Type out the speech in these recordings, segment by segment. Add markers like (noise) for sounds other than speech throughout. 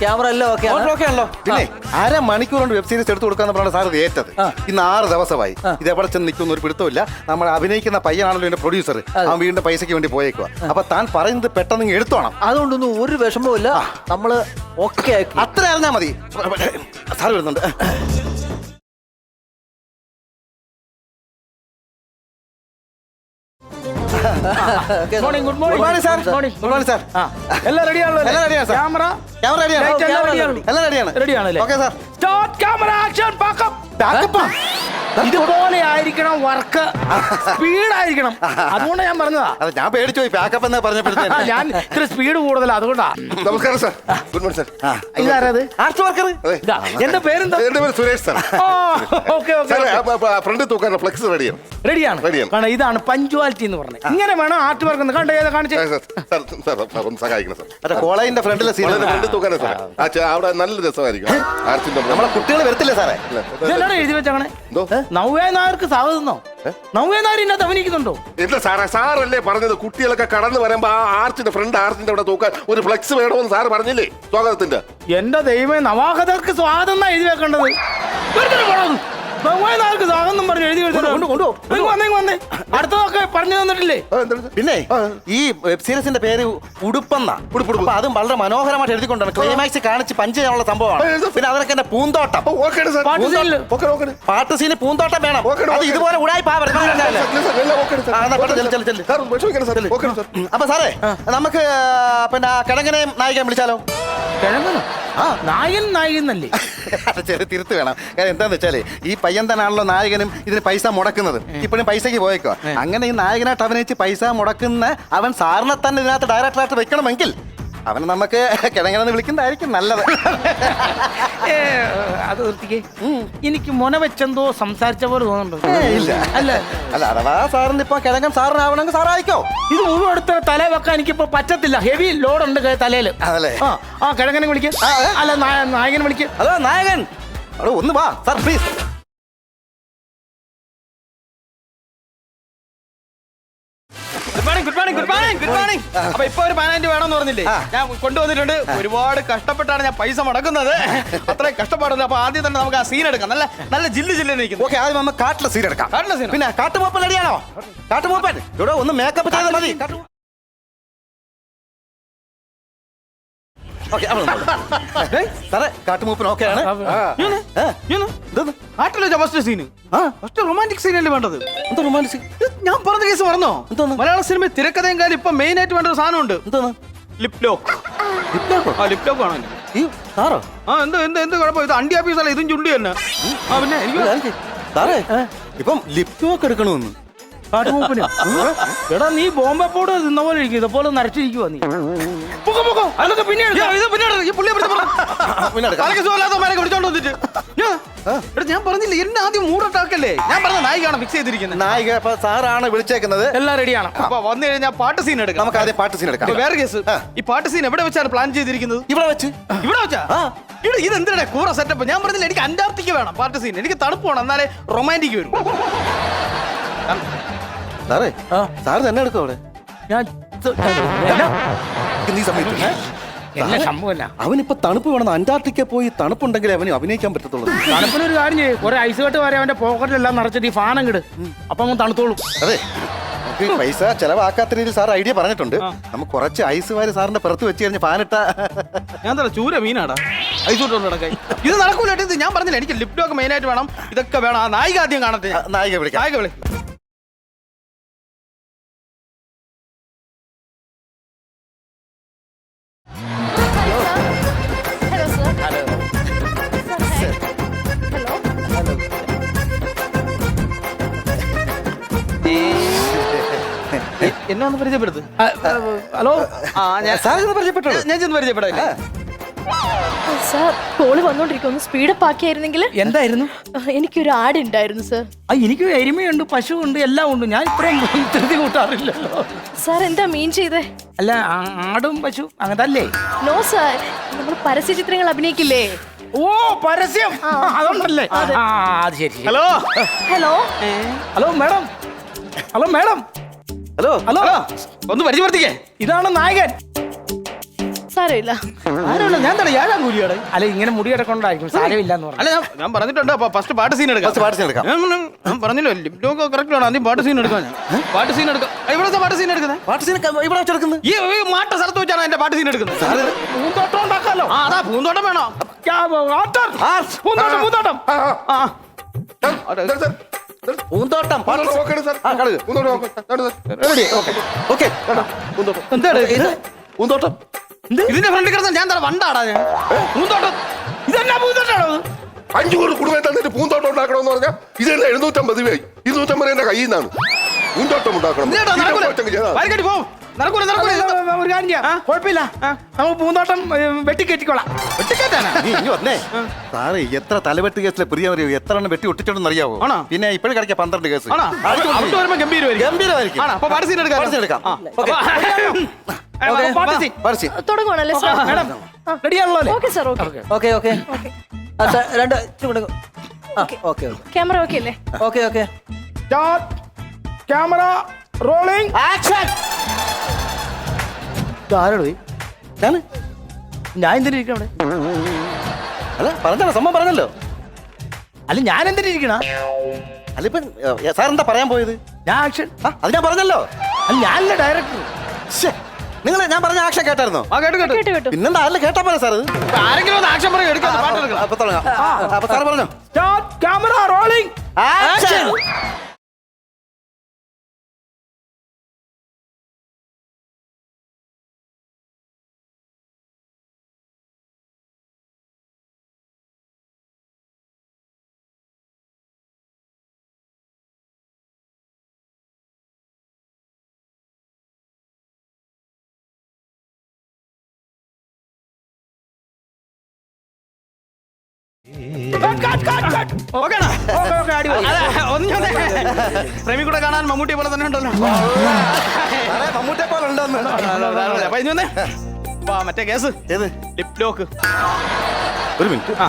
Camera എല്ലാം okay ആണല്ലോ. പിന്നെ അര മണിക്കൂർ കൊണ്ട് വെബ് സീരീസ് എടുത്തു കൊടുക്കാന്ന് പറഞ്ഞ സാർ ഇത് ഏറ്റത്. ഇന്ന് ആറ് ദിവസമായി. ആ. ഇത് എവിടെ ചെന്ന് നിൽക്കുന്ന ഒരു പിടുത്തമില്ല നമ്മൾ അഭിനയിക്കുന്ന പയ്യനാണല്ലോ എന്റെ പ്രൊഡ്യൂസർ അവൻ വീണ്ടും പൈസയ്ക്ക് വേണ്ടി പോയേക്കുക അപ്പൊ താൻ പറയുന്നത് പെട്ടെന്ന് എടുത്തോണം അതുകൊണ്ടൊന്നും ഒരു വിഷമവും ഇല്ല. നമ്മൾ ഓക്കെ അത്ര അറിഞ്ഞാ മതി. സാർ വരുന്നുണ്ട്. Morning good morning morning sir good morning sir. എല്ലാം റെഡിയാണല്ലോ എല്ലാം ആണ്, sir. ക്യാമറ ക്യാമറ റെഡിയാണ് എല്ലാം റെഡിയാണ് ആണല്ലേ? Okay sir. Start camera action pack up ബാക്കപ്പാ ഇതുപോലെ ആയിരിക്കണം വർക്ക്. സ്പീഡ് ആയിരിക്കണം അതുകൊണ്ട് ഞാൻ പറഞ്ഞതാ. അതെ ഞാൻ പേടിച്ചു പോയി. പാക്കപ്പ് എന്ന് പറഞ്ഞപ്പോഴത്തേക്ക് ഞാൻ ഇത്ര സ്പീഡ് കൂടുതലാ അതുകൊണ്ടാ. നമസ്കാരം സാർ ഗുഡ് മോർണിംഗ് സാർ ഇതാരത് ആർട്ട് വർക്കർ അതെ? ഇതാ, എന്റെ പേരെന്താ? എന്റെ പേര് സുരേഷ് സാർ ഓക്കെ സാറേ ഓക്കെ. ഫ്രണ്ട് തൂക്കാൻ ഫ്ലെക്സ് റെഡിയാണ് റെഡിയാണ് Ready ആണ്. കാരണം ഇതാണ് പഞ്ച്വാലിറ്റി എന്ന് പറഞ്ഞത്. ഇങ്ങനെ വേണം ആർട്ട് വർക്ക് എന്ന്? കണ്ടോ ഏതാ കാണിച്ചേ? സാർ സാർ സാർ സാർ ഒന്ന് സഹായിക്കണം സാർ മറ്റേ കോളേജിന്റെ ഫ്രണ്ടിലെ സീൻ വളരെ ഫ്രണ്ട് തൂക്കാനാ സാർ ആ ചെ- അവിടെ നല്ല രസമായിരിക്കും. ആർച്ചിന്റെ നമ്മളെ കുട്ടികൾ വരത്തില്ലേ സാറേ ഇതെല്ലാം എഴുതി വെച്ചങ്ങനെ എന്തോ? നവ്യ നായർക്ക് സ്വാഗതം നവ്യ നായർ എന്ത് അഭിനയിക്കുന്നുണ്ടോ? സാറേ? സാറല്ലേ പറഞ്ഞത്? കുട്ടികളൊക്കെ കടന്നു വരുമ്പോ ആ ആർച്ചിന്റെ ഫ്രണ്ട് ആർച്ചിന്റെ അവിടെ തൂക്കാൻ ഒരു ഫ്ലെക്സ് വേണമെന്ന് സാറ് പറഞ്ഞില്ലേ? സ്വാഗതത്തിന്റെ. എന്റെ ദൈവമേ നവാഗതർക്ക് സ്വാഗതം എന്നാ എഴുതി വെക്കേണ്ടത്? സ്വാഗതം എന്നും പറഞ്ഞ് എഴുതി വന്നേ ഇങ്ങ് വന്നേ. അടുത്തതൊക്കെ പറഞ്ഞു തന്നിട്ടില്ലേ? പിന്നെ ഈ വെബ് സീരീസിന്റെ പേര് ഉടുപ്പെന്ന. ഉടുപ്പ് അതും വളരെ മനോഹരമായിട്ട് എഴുതിക്കൊണ്ടാണ്. ക്ലൈമാക്സ് കാണിച്ച് പഞ്ച് ചെയ്യാനുള്ള സംഭവമാണ് പിന്നെ അതിനൊക്കെ എന്റെ പൂന്തോട്ടം. പാട്ട് സീനിൽ. ഓക്കെ ഓക്കെ പാട്ട് സീന് പൂന്തോട്ടം വേണം. അത് ഇതുപോലെ ഉടായി അപ്പൊ സാറേ നമുക്ക് പിന്നെ കിഴങ്ങനെയും നായികയും വിളിച്ചാലോ? കിഴങ്ങനോ ആ. നായൻ ചെറിയ തിരുത്ത് വേണം. കാരണം എന്താന്ന് വെച്ചാൽ ഈ പയ്യൻ തന്നെയാണല്ലോ നായകനും ഇതിന് പൈസ മുടക്കുന്നത്. ഇപ്പോഴും പൈസക്ക് പോയേക്കോ അങ്ങനെ ഈ നായകനായിട്ട് അഭിനയിച്ച് പൈസ മുടക്കുന്ന അവൻ സാറിനെ തന്നെ ഇതിനകത്ത് ഡയറക്ടറായിട്ട് വെക്കണമെങ്കിൽ അവനെ നമുക്ക് കിഴങ്ങനെന്ന് വിളിക്കുന്നതായിരിക്കും നല്ലത്. ഏ, അത് നിർത്തിക്കേ. എനിക്ക് മൊന വെച്ചെന്തോ സംസാരിച്ച പോലെ തോന്നുന്നുണ്ട്. ഏയ്, ഇല്ല. അല്ല. അല്ല അഥവാ സാറിന് ഇപ്പൊ കിഴങ്ങൻ സാറിനാവണമെങ്കിൽ സാറായിക്കോ. ഇത് മുഴുവൻ എടുത്ത തല വെക്കാൻ എനിക്കിപ്പോ പറ്റത്തില്ല. ഹെവി ലോഡ് ഉണ്ട് തലയിൽ. അതല്ലേ? ആ ആ കിഴങ്ങനെ വിളിക്ക്. ആ, ഏ? അല്ല നായകൻ നായകനെ വിളിക്ക്. ഹലോ നായകൻ. അവിടെ ഒന്ന് വാ. സാർ പ്ലീസ് അപ്പൊ ഇപ്പൊ ഒരു പതിനഞ്ച് വേണമെന്ന് പറഞ്ഞില്ലേ? ഞാൻ കൊണ്ടുവന്നിട്ടുണ്ട്. ഒരുപാട് കഷ്ടപ്പെട്ടാണ് ഞാൻ പൈസ മുടക്കുന്നത്. അത്രയും കഷ്ടപ്പാടുണ്ട്. അപ്പൊ ആദ്യം തന്നെ നമുക്ക് ആ സീൻ എടുക്കാം. നല്ല നല്ല ജില്ല ജില്ല നിൽക്കുന്നു. ഓക്കെ ആദ്യം നമുക്ക് കാട്ടിലെ സീൻ എടുക്കാം. കാട്ടിലെ സീൻ പിന്നെ കാട്ടുമൂപ്പൻ അടിയാണോ കാട്ടുമൂപ്പൻ ഇവിടെ ഒന്ന് മേക്കപ്പ് ചെയ്താൽ മതി. ഓക്കേ, അവിടെ നിന്നോളൂ. (laughs) ഏയ്, സാറേ കാട്ടുമൂപ്പൻ ഓക്കെ ആണ്? നാട്ടിലെ ഫസ്റ്റ് സീന് ആ, ഫസ്റ്റ് റൊമാന്റിക് സീൻ അല്ലേ വേണ്ടത്? എന്താ റൊമാൻസ് ഞാൻ പറഞ്ഞ കേസ് പറഞ്ഞോ എന്തോന്ന്? മലയാള സിനിമ തിരക്കഥയും കാര്യം ഇപ്പൊ മെയിൻ ആയിട്ട് വേണ്ട ഒരു ലിപ് ലോക്ക് ലിപ്ലോക്കോ? ആ ലിപ് ലോക്ക് ആണെങ്കിൽ ഈ സാറോ? ആ എന്ത് എന്ത് എന്ത് കുഴപ്പം? ഇത് അണ്ടി ആഫീസല്ല ഇതും ചുണ്ടി തന്നെ. ആ പിന്നെ എനിക്ക്. സാറേ ഇപ്പം ലിപ്റ്റോക്ക് എടുക്കണമെന്ന്. കാട്ടുമൂപ്പന് എടാ നീ ബോംബെ പോട് നിന്ന പോലെ ഇരിക്കും. ഇതുപോലെ നരച്ചിരിക്കുവാ നീ. അതൊക്കെ പിന്നെ ഞാൻ- എടാ ഞാൻ പറഞ്ഞില്ല എന്നെ ആദ്യം മൂടട്ടാക്കല്ലേ ഞാൻ പറഞ്ഞ നായികയാണ് ഫിക്സ് ചെയ്തിരിക്കുന്നത് നായിക അപ്പൊ സാറാണ് വിളിച്ചേക്കുന്നത്. എല്ലാം റെഡിയാണ് അപ്പൊ വന്നു കഴിഞ്ഞാൽ പാട്ട് സീൻ എടുക്കാം. നമുക്ക് ആദ്യം പാട്ട് സീൻ എടുക്കാം. വേറെ കേസ് ഈ പാട്ട് സീൻ എവിടെ വെച്ചാണ് പ്ലാൻ ചെയ്തിരിക്കുന്നത്? ഇവിടെ വെച്ച്. ഇവിടെ വെച്ചാ. ഇത് എന്തിനാ കൂറ സെറ്റപ്പ് ഞാൻ പറഞ്ഞില്ല എനിക്ക് അന്റാർട്ടിക്ക വേണം പാട്ട് സീൻ എനിക്ക് തണുപ്പ് വേണം എന്നാലേ റൊമാന്റിക് വരും. സാറേ ആ. സാറ് തന്നെ എടുക്കും അവിടെ. ഞാൻ? നീ സമയത്ത് എന്നെ സംഭവമല്ല. അവനിപ്പോ തണുപ്പ് വേണം അന്റാർട്ടിക്ക പോയി തണുപ്പുണ്ടെങ്കിൽ അവന് അഭിനയിക്കാൻ പറ്റത്തുള്ളൂ. തണുപ്പിനൊരു കാര്യം ചെയ്യും. കുറെ ഐസ് കെട്ട് വരെ അവന്റെ പോക്കറ്റിലെല്ലാം നിറച്ചിട്ട് ഈ ഫാനം കിട് അപ്പൊ അവൻ തണുത്തോളും. അതെ. പൈസ ചെലവാക്കാത്ത രീതിയിൽ സാർ ഐഡിയ പറഞ്ഞിട്ടുണ്ട്. നമുക്ക് കുറച്ച് ഐസ് വാരി സാറിന്റെ പുറത്ത് വെച്ച് കഴിഞ്ഞ് ഫാനിട്ട ഞാൻ തല ചൂര മീനാടാ? ഐസ് നടക്കായി ഇത് നടക്കൂല ഞാൻ പറഞ്ഞില്ല എനിക്ക് ലിപ്റ്റോക്ക് മെയിനായിട്ട് മെയിൻ ആയിട്ട് വേണം. ഇതൊക്കെ വേണം. ആ നായിക ആദ്യം കാണത്തെ. നായിക വിളിക്കാം. നായിക വിളി. എന്നെ ഒന്ന് പരിചയപ്പെടുത്ത്. ഹലോ? ആ ഞാൻ സാർ ഇത് പരിചയപ്പെട്ടോളൂ ഞാൻ ചെന്ന് പരിചയപ്പെടാം. സാർ കോൾ വന്നോണ്ടിരിക്കും ഒന്ന് സ്പീഡപ്പ് ആക്കിയായിരുന്നെങ്കിൽ എന്തായിരുന്നു? എനിക്കൊരു ആട് ഉണ്ടായിരുന്നു സർ. ആ എനിക്ക് എരുമയുണ്ട് ഉണ്ട് എല്ലാം ഉണ്ട്. ഞാൻ ഇത്രയും ധൃതി കൂട്ടാറില്ലല്ലോ. സാർ എന്താ മീൻ ചെയ്തേ? അല്ല ആടും പശു അങ്ങനല്ലേ നോ സാർ. നമ്മൾ പരസ്യ ചിത്രങ്ങൾ അഭിനയിക്കില്ലേ? ഓ പരസ്യം. അതുണ്ടല്ലേ? ആ അത് ശരി. Hello? Hello? Hello madam. Hello madam. Hello hello. ഒന്ന് പരിചയപ്പെടുത്തിക്കേ. ഇതാണ് നായകൻ. സാരമില്ല. ആരാണ്? ഞാൻ തട ഏഴാം കൂലിയാണ് അല്ല ഇങ്ങനെ മുടി കിടക്കൊണ്ടായിരിക്കും സാരമില്ല എന്ന് പറഞ്ഞു. അല്ല ഞാൻ ഞാൻ പറഞ്ഞിട്ടുണ്ട്. അപ്പൊ ഫസ്റ്റ് പാട്ട് സീൻ എടുക്കാം. First പാട്ട് scene എടുക്കാം. ഞാൻ പറഞ്ഞു- ഞാൻ പറഞ്ഞല്ലോ ലിപ്റ്റോക്ക് കറക്റ്റ് ആണ് ആദ്യം പാട്ട് സീൻ എടുക്കാം ഞാൻ. പാട്ട് സീൻ എടുക്കാം. ആ, ഇവിടുത്തെ പാട്ട് സീൻ എടുക്കുന്നത് പാട്ട് സീൻ ഇവിടെ വെച്ചെടുക്കുന്നത് ഈ ഈ മാട്ട സ്ഥലത്ത് വെച്ചാണ് എന്റെ പാട്ട് സീൻ എടുക്കുന്നത്. പൂന്തോട്ടം ഉണ്ടാക്കാലോ? ആ അതാ പൂന്തോട്ടം വേണോ? ആട്ടം. പൂന്തോട്ടം പൂന്തോട്ടം. ആ, ആ. പൂന്തോട്ടം. ഓക്കെ പൂന്തോട്ടം എന്താണ് ഇത്? പൂന്തോട്ടം. ഇതിന്റെ ഫ്രണ്ടിൽ കിടന്ന ഞാൻ തറ വണ്ടാടാ ഞാൻ. പൂന്തോട്ടം. ഇതെന്നാ പൂന്തോട്ടാണോ ഇത്? അഞ്ചു കോടി കുടുംബം തന്നിട്ട് പൂന്തോട്ടം ഉണ്ടാക്കണമെന്ന് പറഞ്ഞാൽ ഇതെല്ലാം എഴുന്നൂറ്റമ്പത് രൂപയായി. ഇരുന്നൂറ്റമ്പത് എന്റെ കയ്യിൽ നിന്നാണ്. പൂന്തോട്ടം ഉണ്ടാക്കണം. നടക്കൂല? നടക്കൂല ഒരു കാര്യം കുഴപ്പമില്ല. നമുക്ക് പൂന്തോട്ടം വെട്ടിക്കെറ്റിക്കോളാം വെട്ടിക്കേറ്റാനാ നീ ഇങ്ങ് വന്നേ. സാറേ എത്ര തലവെട്ട് കേസിലെ പ്രിയ അറിയോ എത്ര എണ്ണം വെട്ടി ഒട്ടിച്ചോണ്ടെന്ന് അറിയാവോ? ആണോ? പിന്നെ ഇപ്പോഴും കിടക്കുക പന്ത്രണ്ട് കേസ്. ആണോ? അവിടെ വരുമ്പോ ഗംഭീരമായിരിക്കും. ഗംഭീരമായിരിക്കും. ആണോ? അപ്പൊ പാട്ട് സീൻ എടുക്കാം. പാട്ട് scene എടുക്കാം. ഓക്കെ. ഓക്കേ. ഓക്കേ, പാട്ട് scene. തുടങ്ങുവാണല്ലേ സാർ? മേഡം റെഡിയാണല്ലോ അല്ലേ? Okay sir okay. Okay. Okay രണ്ട് ഇച്ചിരി കൂടെ ആ ഓക്കെ. ഓക്കെ ക്യാമറ ഓക്കെ അല്ലേ? Okay okay. Camera rolling. Action! ആരോട് ഞാൻ ഞാൻ എന്തിനിരിക്കണം അവിടെ? അല്ല പറഞ്ഞല്ലോ സംഭവം പറഞ്ഞല്ലോ. അല്ല ഞാൻ എന്തിനിരിക്കണ അല്ല ഇപ്പൊ സാർ എന്താ പറയാൻ പോയത്? ഞാൻ ആക്ഷൻ. ആ അത് ഞാൻ പറഞ്ഞല്ലോ. അല്ല ഞാനല്ല ഡയറക്ടർ നിങ്ങൾ ഞാൻ പറഞ്ഞ ആക്ഷൻ കേട്ടായിരുന്നോ? ആ കേട്ടു കേട്ടു. കേട്ടു കേട്ടു. പിന്നെന്താ അല്ല കേട്ടാ പോലെ സാർ ആരെങ്കിലും ഒന്ന് ആക്ഷൻ പറയും എടുക്കാം പാട്ട് എടുക്കാം അപ്പൊ തുടങ്ങാം. അപ്പൊ സാർ പറഞ്ഞോ. Start camera rolling action. ഓക്കേണോ okay okay അടിപൊളി അതെ ഒന്ന് പ്രേമി കൂടെ കാണാൻ മമ്മൂട്ടി പോലെ തന്നെ ഉണ്ടല്ലോ. മമ്മൂട്ടിയെ പോലെ ഉണ്ടോന്ന് അപ്പൊ ഇനി വന്നേ മറ്റേ കേസ്. ഏത്? ലിപ് ലോക്ക് ഒരു മിനിറ്റ്. ആ.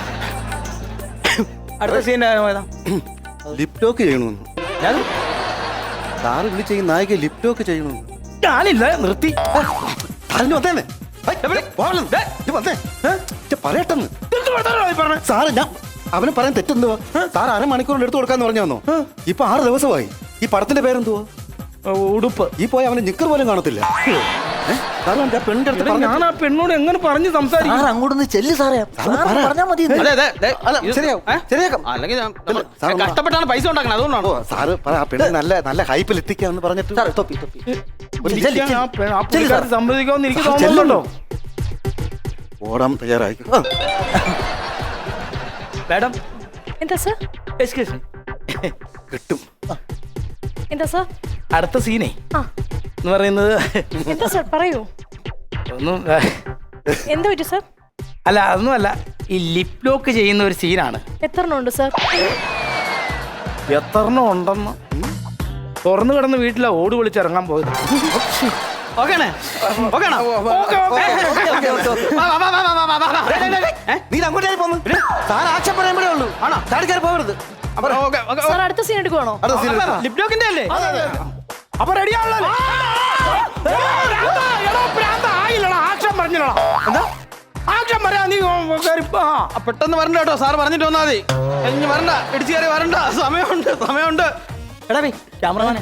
അടുത്ത സീൻ ഏതാ? ലിപ് ലോക്ക് ചെയ്യണമെന്ന്. ഞാൻ? സാറ് വിളി ചെയ്യുന്ന നായിക ലിപ് ലോക്ക് ചെയ്യണമെന്ന്. ഞാനില്ല നിർത്തി. പറഞ്ഞു വന്നേന്നെ? പറയട്ടെന്ന്. സാറ് ഞാൻ അവന് പറയാൻ തെറ്റെന്തുവാ? സാർ അരമണിക്കൂറിൽ എടുത്തു കൊടുക്കാന്ന് പറഞ്ഞു വന്നോ ഇപ്പൊ ആറ് ദിവസമായി. ഈ പടത്തിന്റെ പേരെന്തുവാ? ഉടുപ്പ്. ഈ പോയി അവന് നിക്കർ പോലും കാണത്തില്ല. പെണ്ണിന്റെ അടുത്ത് ഞാൻ ആ പെണ്ണോട് എങ്ങനെ പറഞ്ഞു സംസാരിക്കും? അങ്ങോട്ടൊന്ന് ചെല്ല് സാറേ. സാറ് പറ. പറഞ്ഞാ മതി. അല്ലെങ്കിൽ കഷ്ടപ്പെട്ടാണ് പൈസ ഉണ്ടാക്കണം അതുകൊണ്ടാണോ. സാറ് പറ ആ പെണ്ണ് നല്ല നല്ല ഹൈപ്പിൽ എത്തിക്കാന്ന് പറഞ്ഞിട്ട് പുള്ളിക്കാരത്തി എനിക്ക് തോന്നുന്നുണ്ടോ? ഓടാൻ തയ്യാറായി. മാഡം. എന്താ സർ? എക്സ്ക്യൂസ് കിട്ടും. എന്താ സർ? അടുത്ത സീനേ. ആ. എന്ന് പറയുന്നത് എന്താ സർ? പറയൂ. ഒന്നും എന്താ പറ്റി സർ? അല്ല അതൊന്നും അല്ല ഈ ലിപ് ലോക്ക് ചെയ്യുന്ന ഒരു സീനാണ്. എത്ര ഉണ്ട് സർ? എത്രണ്ണം ഉണ്ടെന്ന്. തുറന്നു കിടന്ന് വീട്ടിലാ ഓട് വിളിച്ചിറങ്ങാൻ പോയത്. നീ അങ്ങോട്ടേ പോന്നു. സാർ ആക്ഷൻ പറയുമ്പോഴേ ഉള്ളൂ. ആണോ? ചാടി കയറി പോകരുത് സാർ അടുത്ത സീൻ എടുക്കുവാണോ അടുത്ത scene എടുക്കാം. ലിപ് ലോക്കിന്റെ അല്ലേ? അപ്പൊ റെഡി ആണല്ലോ ആക്ഷൻ പറഞ്ഞോളാം എന്താ? ആക്ഷൻ പറയാ നീ പെട്ടെന്ന് വരണ്ട കേട്ടോ. സാർ പറഞ്ഞിട്ട് വന്നാ മതി. ഇനി വരണ്ട. ഇടിച്ചു കയറി വരണ്ട. സമയമുണ്ട് സമയമുണ്ട്. എടാ ക്യാമറമാനെ.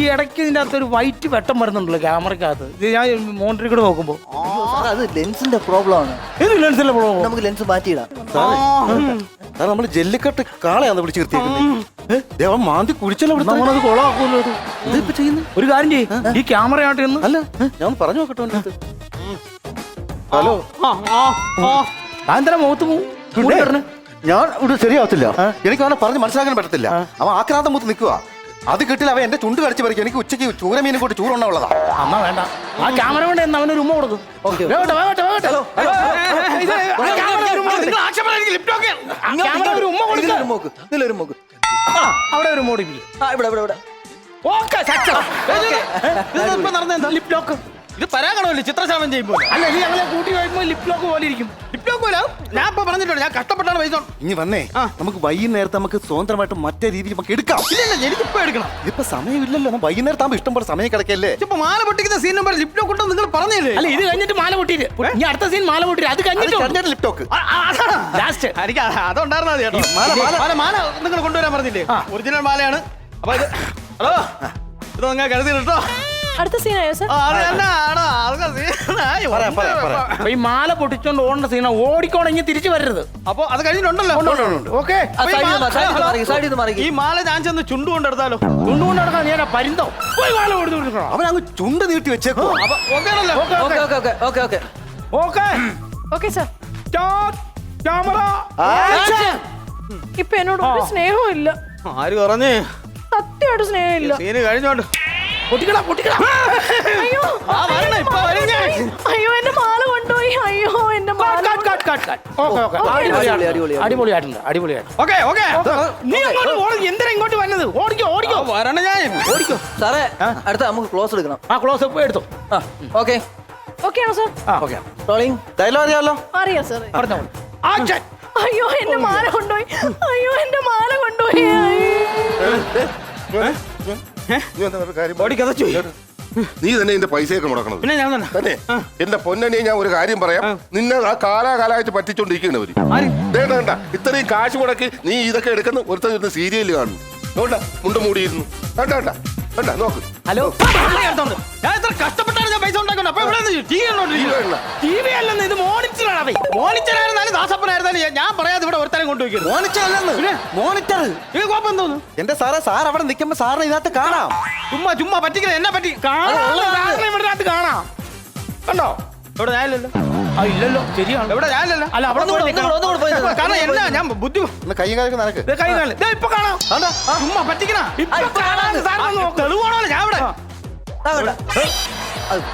ഈ ഇടയ്ക്ക് ഇതിന്റെ അകത്ത് ഒരു വൈറ്റ് വെട്ടം വരുന്നുണ്ടല്ലോ ക്യാമറക്കകത്ത് ഇത് ഞാൻ മോണിറ്ററിൽ കൂടെ നോക്കുമ്പോൾ സാർ അത് ലെൻസിന്റെ പ്രോബ്ലം ആണ്. ഇത് ലെൻസിലെ പ്രോബ്ലം നമുക്ക് ലെൻസ് മാറ്റിയിടാം. സാർ നമ്മൾ ജല്ലിക്കെട്ട് കാളയാന്ന് പിടിച്ച് നിർത്തിയിരിക്കുന്നത് അവൻ മാന്തി കുടിച്ചല്ലോ അത് നമ്മളത്. ഇതിപ്പോ ചെയ്യുന്നത് ഒരു കാര്യം ചെയ്യ്. ഈ ക്യാമറ ആട്ടെ ഇന്ന് അല്ല ഞാൻ ഒന്ന് പറഞ്ഞു നോക്കട്ടെ അടുത്ത്. ഹലോ. ഞാൻ എന്താ മുഖത്ത് പോകും ഞാൻ ഇവിടെ ശരിയാവത്തില്ല. എനിക്ക് അവനെ പറഞ്ഞ് മനസ്സിലാക്കാൻ പറ്റത്തില്ല. അവൻ ആക്രാന്തം മൂത്ത് നിൽക്കുക അത് കിട്ടില്ല അവൻ എന്റെ ചുണ്ട് കടിച്ച് പറിക്കും. എനിക്ക് ഉച്ചയ്ക്ക് ചൂരമീനും കൂട്ടി ചൂറുണ്ണുള്ളതാ അമ്മ വേണ്ട. ആ ക്യാമറ കൊണ്ട് എന്ന് അവനൊരു ഉമ്മ കൊടുക്കും. ഒരു ഉമ്മ കൊടുക്ക്. നിങ്ങൾ ആക്ഷൻ പറയാൻ ലിപ് ലോക്ക് ക്യാമറ ഒരു ഉമ്മ കൊടുക്ക്. ഇതിലൊരു മോക്ക് ആ, അവിടെ ഒരു മോടി ആ ഇവിടെ ഇവിടെ ഇവിടെ. ഓക്കെ ഇപ്പൊ നടന്നെന്താ ലിപ് ലോക്ക്. ഇത് പരാഗണമല്ലേ? ചിത്രശാപം ചെയ്യുമ്പോൾ. അല്ല നീ ഞങ്ങളെ കൂട്ടി വരുമ്പോ ലിപ് ലോക്ക് പോലെ ഇരിക്കും. ലിപ് ലോക്ക് പോലെ? ഞാൻ ഇപ്പൊ പറഞ്ഞിട്ടുണ്ട് ഞാൻ കഷ്ടപ്പെട്ടാണ് പൈസ. ഇനി വന്നേ ആ. നമുക്ക് വൈകുന്നേരത്ത് നമുക്ക് സ്വതന്ത്രമായിട്ട് മറ്റേ രീതിയിൽ നമുക്ക് എടുക്കാം. ഇല്ല ഇല്ല എനിക്കിപ്പോ എടുക്കണം. ഇതിപ്പോ സമയമില്ലല്ലോ നമ്മൾ വൈകുന്നേരത്ത് ആകുമ്പോൾ ഇഷ്ടം പോലെ സമയം കിടക്കല്ലേ ഇപ്പൊ മാല പൊട്ടിക്കുന്ന സീൻ നമ്പർ ലിപ്ലോക്ക് ഉണ്ടോ നിങ്ങൾ പറഞ്ഞില്ലേ? അല്ല ഇത് കഴിഞ്ഞിട്ട് മാല പൊട്ടിയിട്ട്. ഇനി അടുത്ത സീൻ മാല പൊട്ടിയിട്ട്. അത് കഴിഞ്ഞിട്ട് ലിപ്റ്റോക്ക് ലാസ്റ്റ് എനിക്ക് അത് അതുണ്ടായിരുന്നാ മതി കേട്ടോ. മാല, മാല. മാല. മാല നിങ്ങൾ കൊണ്ടുവരാൻ പറഞ്ഞില്ലേ? ഒറിജിനൽ മാലയാണ്. അപ്പൊ ഇത് ഹലോ? ഇത് നിങ്ങൾ കരുതി കേട്ടോ. അടുത്ത സീനായോ സാർ ആ. അപ്പൊ ഈ മാല പൊട്ടിച്ചോണ്ട് ഓടേണ്ട സീന ഓടിക്കോണെങ്കി തിരിച്ചു വരരുത്. അപ്പൊ അത് കഴിഞ്ഞിട്ടുണ്ടല്ലോ? ഓക്കെ അപ്പൊ ഈ ഈ മാല ഞാൻ ചെന്ന് ചുണ്ടു കൊണ്ടെടുത്താലോ ചുണ്ടു നടക്കാൻ ഞാൻ പരിന്തോ. പോയി മാല കൊടുത്തു കൊടുക്കണം അവൻ അങ്ങ് ചുണ്ട് നീട്ടി വെച്ചേക്കോ. അപ്പൊ ഓക്കെ ആണല്ലോ. Okay okay okay okay okay okay. Okay sir camera. ഇപ്പൊ എന്നോട് ഒരു സ്നേഹവും ഇല്ല ആര് പറഞ്ഞേ? സത്യമായിട്ട് സ്നേഹമില്ല. സീന് കഴിഞ്ഞോണ്ട്. പൊട്ടിക്കടാ പൊട്ടിക്കടാ. അയ്യോ ആ, വരണ, ഇപ്പൊ വരും ഞാൻ. അയ്യോ എന്റെ മാല കൊണ്ടുപോയി. അയ്യോ എന്റെ മാല ഓക്കേ ഓക്കേ. അടിപൊളി, അടിപൊളി. അടിപൊളിയായിട്ടുണ്ട് അടിപൊളിയായിട്ടുണ്ട്. Okay, okay. നീ അങ്ങോട്ട് ഓടി എന്തിനാ ഇങ്ങോട്ട് വന്നത്? ഓടിക്കോ ഓടിക്കോ. വരണ ഞാൻ. ഓടിക്കോ. സാറേ അടുത്ത നമുക്ക് ക്ലോസ് എടുക്കണം. ആ ക്ലോസ് അപ്പ് എടുത്തോ. ആ ഓക്കെ. ഓക്കെ ആണോ സർ? ആ ഓക്കെ. റോളിംഗ് ഡയലോഗ് അറിയാമല്ലോ അറിയാം സർ പറഞ്ഞോ ആക്ഷൻ. അയ്യോ എന്റെ മാല കൊണ്ടുപോയി. അയ്യോ എന്റെ മാല കൊണ്ടുപോയി. ബോഡി നീ തന്നെ എന്റെ പൈസയൊക്കെ മുടക്കണത്. പിന്നെ ഞാൻ തന്നെ. തന്നെ. എന്റെ പൊന്നനെ ഞാൻ ഒരു കാര്യം പറയാം. നിന്നെ ആ കാലാകാലമായിട്ട് പറ്റിച്ചോണ്ടിരിക്കണവര് വേണ്ട വേണ്ട. ഇത്രയും കാശ് മുടക്കി നീ ഇതൊക്കെ എടുക്കുന്ന ഒരുത്തൻ സീരിയൽ കാണുന്നു. മുണ്ട് മൂടിയിരുന്നു. വേണ്ട വേണ്ട. വേണ്ട നോക്ക്. ഹലോ? ഞാൻ എത്ര കഷ്ടപ്പെട്ടാണ് ഞാൻ പൈസ ഉണ്ടാക്കുന്നത്. അപ്പൊ ഇവിടെ ടി വി വേണ്ട. ടി വി അല്ലെന്ന് ഇത് മോണിറ്റർ ആണ് മോണിറ്ററായിരുന്നാലും ദാസപ്പനായിരുന്നാലും ഞാൻ പറയാതെ ഇവിടെ ഒരുത്തരം കൊണ്ടുപോയി മോണിറ്റർ അല്ലെന്ന് മോണിറ്റർ. ഇത് കോപ്പം എന്തോന്നു? എന്റെ സാറേ സാർ അവിടെ നിൽക്കുമ്പോ സാറിന് ഇതിനകത്ത് കാണാം. ചുമ്മാ ചുമ്മാ പറ്റിക്കില്ല എന്നെ പറ്റി കാണാം ഇവിടെ കാണാം. കണ്ടോ? ഇവിടെ ഞാനില്ലല്ലോ ആ ഇല്ലല്ലോ ശരിയാണ്. ഇവിടെ ഞാനില്ലല്ലോ അല്ല അവിടെ. കാരണം എന്നാ ഞാൻ ബുദ്ധി ഒന്ന് കൈ കാലൊക്കെ നടക്ക് ദേ കൈ. ദേ ഇപ്പൊ കാണാം. ആണ്ടാ. ഉമ്മ പറ്റിക്കണ. ഇപ്പൊ കാണാം സാർ നോക്ക്. തെളിവാണല്ലോ ഞാൻ ഇവിടെ.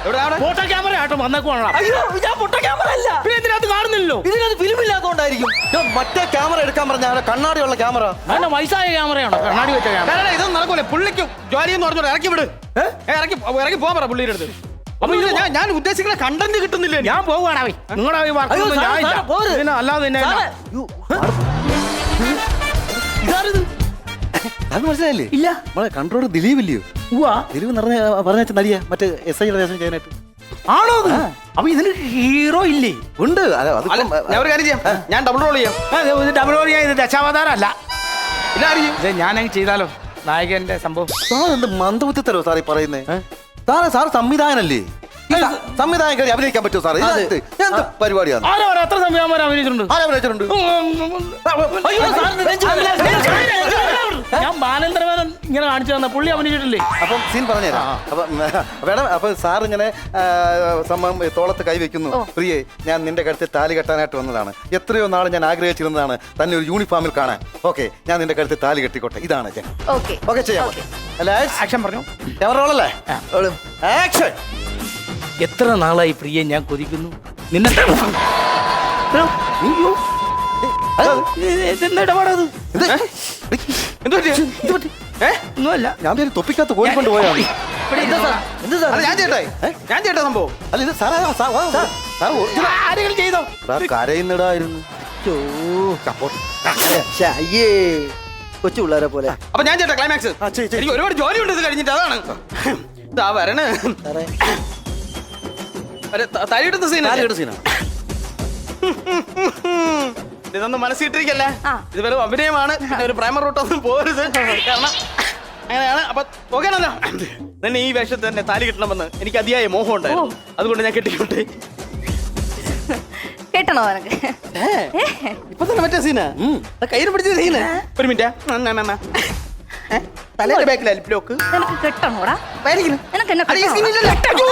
എവിടെ അവിടെ? ഫോട്ടോ ക്യാമറ ആട്ടോ വന്നേക്കുവാണോ അയ്യോ ഞാൻ പൊട്ട ക്യാമറ അല്ല. പിന്നെ ഇതിനകത്ത് കാണുന്നില്ലല്ലോ. ഇതിനകത്ത് ഫിലിം ഞാൻ മറ്റേ ക്യാമറ എടുക്കാൻ പറഞ്ഞ കണ്ണാടി കണ്ണാടിയുള്ള ക്യാമറ. അതിന്റെ വയസ്സായ ക്യാമറയാണോ? കണ്ണാടി വെച്ച ക്യാമറ. കാരണം ഇതൊന്നും നടക്കൂല. പുള്ളിക്ക് ജോലി എന്ന് ഇറക്കി വിട്. ഏ, ഇറക്കി ഇറക്കി പോകാൻ പറ പുള്ളിയുടെ അടുത്ത്. അപ്പൊ ഇത് ഞാൻ ഞാൻ ഉദ്ദേശിക്കുന്ന കണ്ടന്റ് കിട്ടുന്നില്ല എനിക്ക്. ഞാൻ പോവുകയാണേ നിങ്ങളുടെ ഈ അയ്യോ, വർക്കൊന്നും സാറേ, ഞാൻ ഇല്ല. സാറേ, പോര്. ഇതിന് അല്ലാതെ തന്നെ സാറേ, യ്യോ, ഇതാരിത്? അത് മനസ്സിലായില്ലേ? ഇല്ല. നമ്മളെ കൺട്രോളർ ദിലീപ് ഇല്ലയോ? ഉവ്വാ. ദിലീപ് പറഞ്ഞ പറഞ്ഞ നടിയ. മറ്റേ എസ് ഐ ദേശം ചെയ്യാനായിട്ട്. ആണോ അത്? അപ്പൊ ഇതിന് ഹീറോ ഇല്ലേ? ഉണ്ട്. അല്ല അല്ല, ഞാൻ ഒരു കാര്യം ചെയ്യാം. ഞാൻ ഡബിൾ റോൾ ചെയ്യാം. ആ, ഇത് ഇത് ഡബിൾ ഓറിയ ഇത് ദശാവതാരല്ല ഇത് ഞാനങ്ങ് ചെയ്താലോ. നായകന്റെ സംഭവം. സാർ എന്ത് തരോ സാർ ഈ പറയുന്നേ? സാറേ സാർ സംവിധാനല്ലേ ഈ സ- സംവിധായകൻ കയറി അഭിനയിക്കാൻ പറ്റുമോ സാറേ? ഇതിനകത്ത് എന്ത് പരിപാടിയാണ്? ആരോ പറ എത്ര സംവിധാനം അഭിനയിച്ചിട്ടുണ്ട്? ആരാ അഭിനയിച്ചിട്ടുണ്ട്? അയ്യോ സാറിന് നെഞ്ച് വേദന. ഞാൻ ബാലേന്ദ്രമേനൻ ഇങ്ങനെ കാണിച്ചു തന്ന പുള്ളി അഭിനയിച്ചിട്ടില്ലേ? അപ്പം സീൻ പറഞ്ഞുതരാം. അപ്പം വേണം അപ്പൊ സാർ ഇങ്ങനെ ആ, സംഭവം തോളത്ത് കൈവയ്ക്കുന്നു പ്രിയെ ഞാൻ നിന്റെ കഴുത്തിൽ താലി കെട്ടാനായിട്ട് വന്നതാണ്. എത്രയോ നാൾ ഞാൻ ആഗ്രഹിച്ചിരുന്നതാണ് തന്നെ ഒരു യൂണിഫോമിൽ കാണാൻ. ഓക്കെ ഞാൻ നിന്റെ കഴുത്തിൽ താലി കെട്ടിക്കോട്ടെ. ഇതാണ് ഞാൻ. ഓക്കെ. ഓക്കെ ചെയ്യാം. ആക്ഷൻ പറഞ്ഞു. ക്യാമറ. ആക്ഷൻ എത്ര നാളായി പ്രിയ ഞാൻ കൊതിക്കുന്നു? നിന്നെ? ഒന്നുമല്ല. ഞാൻ പേര് തൊപ്പിക്കകത്ത് കോരിക്കൊണ്ട് പോയാണ് കരയുന്നിടായിരുന്നു. കൊച്ചു പിള്ളേരെ പോലെ. അപ്പൊ ഞാൻ ചേട്ടാ ക്ലൈമാക്സ് ആ, ചെയ്യ്, ചെയ്യ്. എനിക്ക് ഒരുപാട് ജോലി ഉണ്ട് ഇത് കഴിഞ്ഞിട്ട് അതാണ്. ഇതാ വരണേ. സാറേ. തലയിടുന്ന സീനാ സീനാണ് ഇതൊന്നും മനസ്സിട്ടിരിക്കല്ല? ആ. ഇത് വെറും അഭിനയമാണ് പിന്നെ ഒരു പ്രൈമർ റൂട്ടൊന്നും പോകരുത്. കാരണം അങ്ങനെയാണ്. അപ്പൊ ഓക്കെയാണല്ലോ തന്നെ ഈ വേഷത്തിൽ തന്നെ താലി കിട്ടണമെന്ന് എനിക്ക് അതിയായ മോഹം ഉണ്ടായിരുന്നു. അതുകൊണ്ട് ഞാൻ കെട്ടിക്കോട്ടെ. കേട്ടണോ നിനക്ക് ഇപ്പൊ തന്നെ മറ്റേ സീനാ കയ്യിൽ പിടിച്ച സീന് ഒരു മിനിറ്റ് തലയുടെ ബാക്കിലെ ലിപ്ലോക്ക് നിനക്ക് കെട്ടണോടാ നിനക്ക് എന്നെ കെട്ടണോ?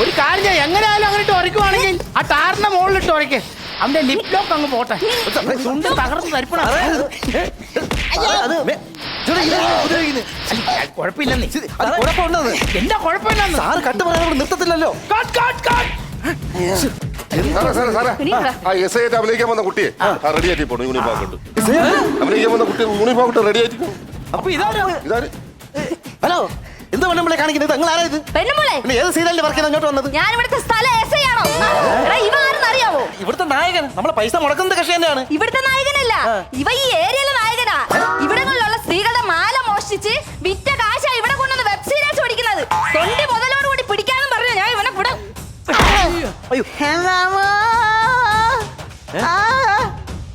ഒരു കാര്യം ചെയ്യാം. എങ്ങനെയായാലും അങ്ങനെ ഉറക്കുവാണെങ്കിൽ ആ ടാറിന്റെ മുകളിലിട്ട് ഉറക്കെ അവന്റെ ലിപ് ലോക്ക് അങ്ങ് പോട്ടെ. ചുണ്ട് തകർന്ന് തരിപ്പണ. കുഴപ്പമില്ലെന്നേ. അത്. കുഴപ്പമുണ്ടെന്ന് എന്താ കുഴപ്പമില്ലെന്ന്? സാറ് കട്ട് പറയാൻ നിർത്തത്തില്ലല്ലോ. കട്ട് കട്ട് കട്ട് സാറേ സാറേ സാറേ ആ എസ് ഐ ആയിട്ട് അഭിനയിക്കാൻ വന്ന കുട്ടിയെ. റെഡി ആയിട്ട് പോണു യൂണിഫോം കൊണ്ട്. അഭിനയിക്കാൻ വന്ന കുട്ടി യൂണിഫോം റെഡി ആയിട്ട്. അപ്പൊ ഇതാര്? ഹലോ എന്ത് നമ്മളെ കാണിക്കുന്നത്? നിങ്ങൾ ആരാ ഇത്? പെണ്ണുമ്പോളെ പിന്നെ ഏത് സീരിയലിൽ വർക്ക് ഇങ്ങോട്ട് വന്നത്. ഞാൻ ഇവിടുത്തെ സ്ഥല എസ് ഐ ആണോ? എടാ ഇവ ആരെന്ന് അറിയാവോ? ഇവിടുത്തെ നായകൻ. നമ്മളെ പൈസ മുടക്കുന്നത് കക്ഷി തന്നെയാണ്. ഇവിടുത്തെ നായകനല്ല. ഇവ ഈ ഏരിയയിലെ നായകനാ. ഇവിടങ്ങളിലുള്ള സ്ത്രീകളുടെ മാല മോഷ്ടിച്ച് വിറ്റ കാശാ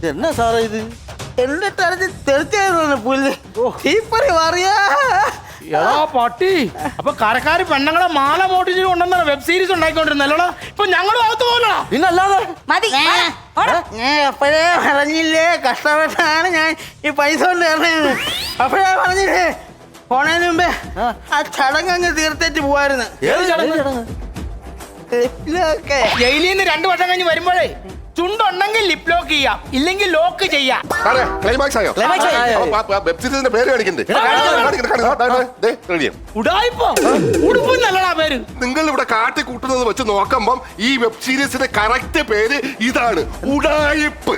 എന്നാ സാറേ ഇത്? എന്റെ അറിഞ്ഞ് തെളിച്ചായിരുന്നു പുല്ല് തീപ്പറി മാറിയാ. എടാ പട്ടി അപ്പൊ കരക്കാര് പെണ്ണങ്ങളെ മാല മോട്ടിച്ച് കൊണ്ടുവന്ന വെബ് സീരീസ് ഉണ്ടാക്കിക്കൊണ്ടിരുന്നല്ലോ ഇപ്പൊ ഞങ്ങളും അകത്ത് പോകലടാ പിന്നല്ലാതെ? മതി. ഞാൻ എപ്പോഴേ പറഞ്ഞില്ലേ? കഷ്ടപ്പെട്ടാണ് ഞാൻ ഈ പൈസ കൊണ്ട് തരണേന്ന് അപ്പോഴേ പറഞ്ഞില്ലേ? പോണേന് മുമ്പേ ആ. ചടങ്ങ് അങ്ങ് തീർത്തിട്ട് പോവായിരുന്നു. ഏത് ചടങ്ങ്. ജയിലിൽ നിന്ന് രണ്ടു വർഷം കഴിഞ്ഞ് വരുമ്പോഴേ ചുണ്ടുണ്ടെങ്കിൽ ലിപ് ലോക്ക് ചെയ്യാം. ഇല്ലെങ്കിൽ ലോക്ക് ചെയ്യാം. ക്ലൈമാക്സ് ആയോ? Climax ആയി. വെബ് സീരീസിന്റെ പേര് കാണിക്കണ്ടേ? ഉടായിപ്പോ. ഉടുപ്പെന്നല്ലടാ പേര്. നിങ്ങൾ ഇവിടെ കാട്ടി കൂട്ടുന്നത് വെച്ച് നോക്കുമ്പം ഈ വെബ് സീരീസിന്റെ കറക്റ്റ് പേര് ഇതാണ്. ഉടായിപ്പ്.